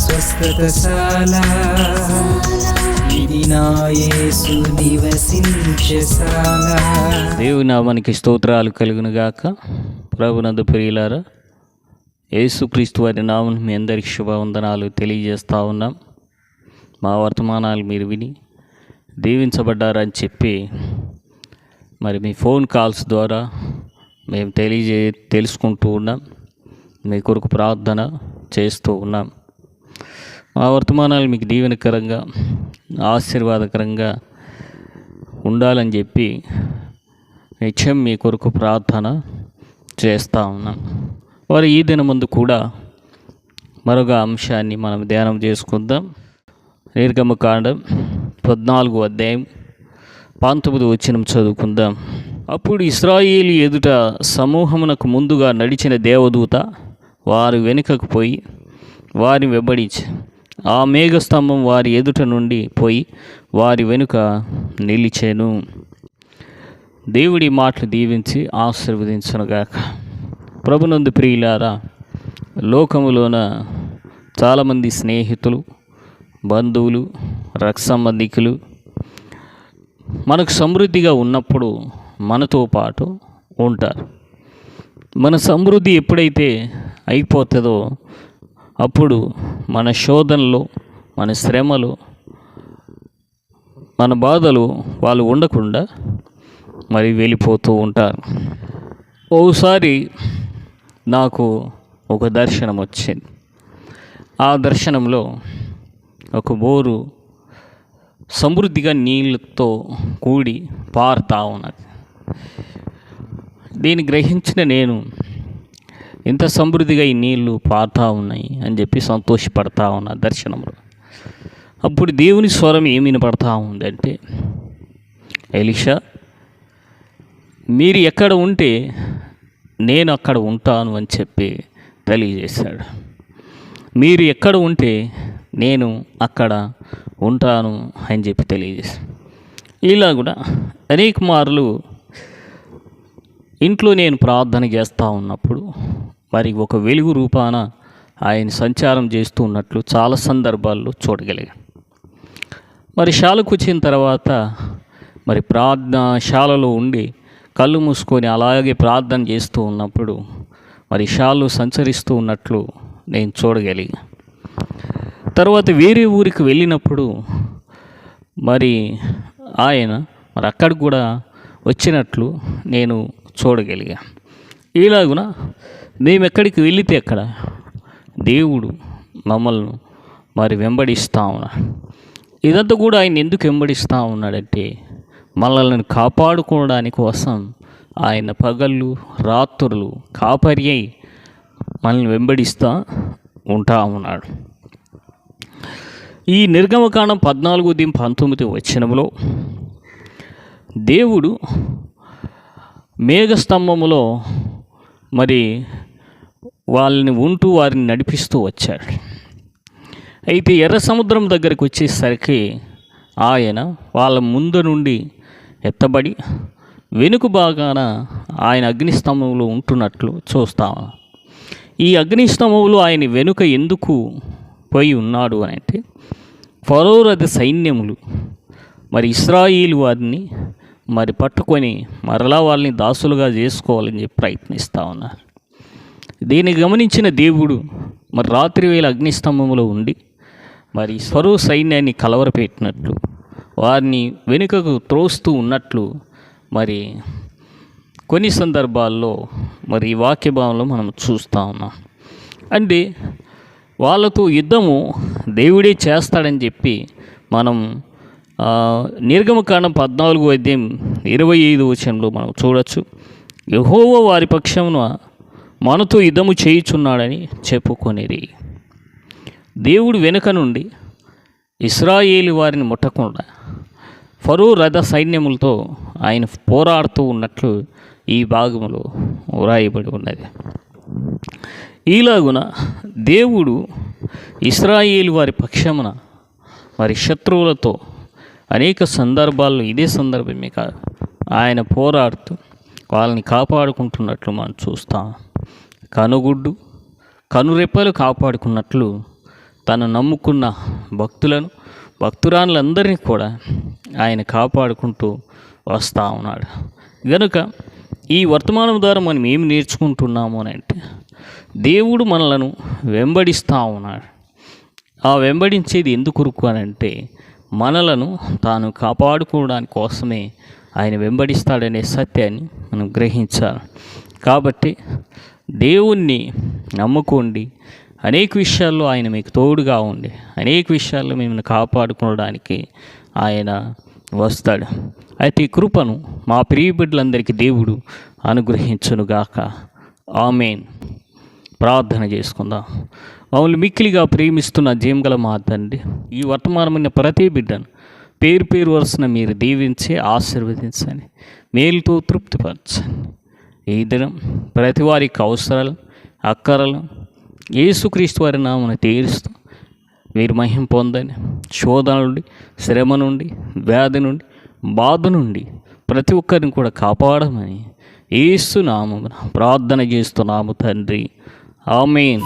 స్వస్థతశాల. దేవుని నామానికి స్తోత్రాలు కలుగును గాక ప్రభునందు ప్రియులారా యేసుక్రీస్తు వారి నామం మీ అందరికి శుభవందనాలు తెలియజేస్తూ ఉన్నాం. మా వర్తమానాలు మీరు విని దీవించబడ్డారని చెప్పి మరి మీ ఫోన్ కాల్స్ ద్వారా మేము తెలియజే తెలుసుకుంటూ ఉన్నాం. మీ కొరకు ప్రార్థన చేస్తూ ఉన్నాం. మా వర్తమానాలు మీకు దీవెనకరంగా ఆశీర్వాదకరంగా ఉండాలని చెప్పి నిత్యం మీ కొరకు ప్రార్థన చేస్తూ ఉన్నాం. వారి ఈ దిన ముందు కూడా మరొక అంశాన్ని మనం ధ్యానం చేసుకుందాం. నిర్గమకాండం పద్నాలుగు అధ్యాయం పంతొమ్మిది వచ్చిన చదువుకుందాం. అప్పుడు ఇస్రాయేలు ఎదుట సమూహమునకు ముందుగా నడిచిన దేవదూత వారు వెనుకకు పోయి వారిని వెంబడించి ఆ మేఘస్తంభం వారి ఎదుట నుండి పోయి వారి వెనుక నిలిచాను. దేవుడి మాటలు దీవించి ఆశీర్వదించనుగాక. ప్రభునందు ప్రియులారా లోకములోన చాలామంది స్నేహితులు బంధువులు రక్త సంబంధికులు మనకు సమృద్ధిగా ఉన్నప్పుడు మనతో పాటు ఉంటారు. మన సమృద్ధి ఎప్పుడైతే అయిపోతుందో అప్పుడు మన శోధనలు మన శ్రమలు మన బాధలు వాళ్ళు ఉండకుండా మరి వెళ్ళిపోతూ ఉంటారు. ఓసారి నాకు ఒక దర్శనం వచ్చింది. ఆ దర్శనంలో ఒక బోరు సమృద్ధిగా నీళ్ళతో కూడి పారుతా ఉన్నది. దీన్ని గ్రహించిన నేను ఇంత సమృద్ధిగా ఈ నీళ్ళు పారుతూ ఉన్నాయి అని చెప్పి సంతోషపడతా ఉన్నా దర్శనంలో అప్పుడు దేవుని స్వరం ఏమి వినపడతా ఉందంటే ఎలిషా మీరు ఎక్కడ ఉంటే నేను అక్కడ ఉంటాను అని చెప్పి తెలియజేశాడు. మీరు ఎక్కడ ఉంటే నేను అక్కడ ఉంటాను అని చెప్పి తెలియజేశాడు. ఇలా కూడా అనేక మార్లు ఇంట్లో నేను ప్రార్థన చేస్తూ ఉన్నప్పుడు మరి ఒక వెలుగు రూపాన ఆయన సంచారం చేస్తూ ఉన్నట్లు చాలా సందర్భాల్లో చూడగలిగాను. మరి శాలకు వచ్చిన తర్వాత మరి ప్రార్థన శాలలో ఉండి కళ్ళు మూసుకొని అలాగే ప్రార్థన చేస్తూ ఉన్నప్పుడు మరి షాలు సంచరిస్తూ ఉన్నట్లు నేను చూడగలిగా తర్వాత వేరే ఊరికి వెళ్ళినప్పుడు మరి ఆయన మరి అక్కడ కూడా వచ్చినట్లు నేను చూడగలిగా. ఇలాగున మేము ఎక్కడికి వెళితే అక్కడ దేవుడు మమ్మల్ని మరి వెంబడిస్తూ ఉన్నాడు. ఇదంతా కూడా ఆయన ఎందుకు వెంబడిస్తూ ఉన్నాడంటే మనల్ని కాపాడుకోవడానికి కోసం ఆయన పగళ్ళు రాత్రులు కాపరి అయి మనల్ని వెంబడిస్తూ ఉంటా ఉన్నాడు. ఈ నిర్గమకాండం పద్నాలుగు దిం పంతొమ్మిది వచ్చినంలో దేవుడు మేఘస్తంభములో మరి వాళ్ళని ఉంటూ వారిని నడిపిస్తూ వచ్చాడు. అయితే ఎర్ర సముద్రం దగ్గరికి వచ్చేసరికి ఆయన వాళ్ళ ముందు నుండి ఎత్తబడి వెనుక భాగాన ఆయన అగ్నిస్తంభంలో ఉంటున్నట్లు చూస్తాం ఈ అగ్నిస్తంభంలో ఆయన వెనుక ఎందుకు పోయి ఉన్నాడు అని అంటే ఫరోరథ సైన్యములు మరి ఇస్రాయిల్ వారిని మరి పట్టుకొని మరలా వాళ్ళని దాసులుగా చేసుకోవాలని చెప్పి ప్రయత్నిస్తూ ఉన్నారు. దీన్ని గమనించిన దేవుడు మరి రాత్రి వేళ అగ్నిస్తంభంలో ఉండి మరి స్వరూ సైన్యాన్ని కలవరపెట్టినట్లు వారిని వెనుకకు త్రోస్తూ ఉన్నట్లు మరి కొన్ని సందర్భాల్లో మరి ఈ వాక్య భావంలో మనం చూస్తూ ఉన్నాం. అంటే వాళ్ళతో యుద్ధము దేవుడే చేస్తాడని చెప్పి మనం నిర్గమకాండం పద్నాలుగు అధ్యాయం ఇరవై ఐదు వచనంలో మనం చూడొచ్చు. యహోవ వారి పక్షమున మనతో యుద్ధము చేయుచున్నాడని చెప్పుకొనేది దేవుడు వెనుక నుండి ఇస్రాయేలి వారిని ముట్టకుండా ఫరో రథ సైన్యములతో ఆయన పోరాడుతూ ఉన్నట్లు ఈ భాగంలో వ్రాయబడి ఉన్నది. ఈలాగున దేవుడు ఇస్రాయేలు వారి పక్షమున వారి శత్రువులతో అనేక సందర్భాల్లో ఇదే సందర్భమే కాదు ఆయన పోరాడుతూ వాళ్ళని కాపాడుకుంటున్నట్లు మనం చూస్తాం. కనుగుడ్డు కనురెప్పలు కాపాడుకున్నట్లు తను నమ్ముకున్న భక్తులను భక్తురాన్లందరినీ కూడా ఆయన కాపాడుకుంటూ వస్తూ ఉన్నాడు. గనుక ఈ వర్తమానం ద్వారా మనం ఏమి నేర్చుకుంటున్నాము అని అంటే దేవుడు మనలను వెంబడిస్తూ ఉన్నాడు. ఆ వెంబడించేది ఎందుకు అని అంటే మనలను తాను కాపాడుకోవడానికి కోసమే ఆయన వెంబడిస్తాడనే సత్యాన్ని మనం గ్రహించాలి. కాబట్టి దేవుణ్ణి నమ్ముకోండి. అనేక విషయాల్లో ఆయన మీకు తోడుగా ఉండి అనేక విషయాల్లో మిమ్మల్ని కాపాడుకోవడానికి ఆయన వస్తాడు. అయితే ఈ కృపను మా ప్రియ బిడ్డలందరికీ దేవుడు అనుగ్రహించునుగాక. ఆమెన్. ప్రార్థన చేసుకుందాం. మమ్మల్ని మిక్కిలిగా ప్రేమిస్తున్న జీమగల మా తండ్రి ఈ వర్తమానమైన ప్రతి బిడ్డను పేరు పేరు వరుసన మీరు దీవించి ఆశీర్వదించండి. మేలుతో తృప్తిపరచండి. ఈ దినం ప్రతి వారికి అవసరాలు అక్కరలు ఏసుక్రీస్తు వారి నామను తీరుస్తూ మీరు మహిం పొందని శోధన నుండి శ్రమ నుండి వ్యాధి నుండి బాధ నుండి ప్రతి ఒక్కరిని కూడా కాపాడమని ఏసు నామ ప్రార్థన చేస్తున్నాము తండ్రి. ఆమెన్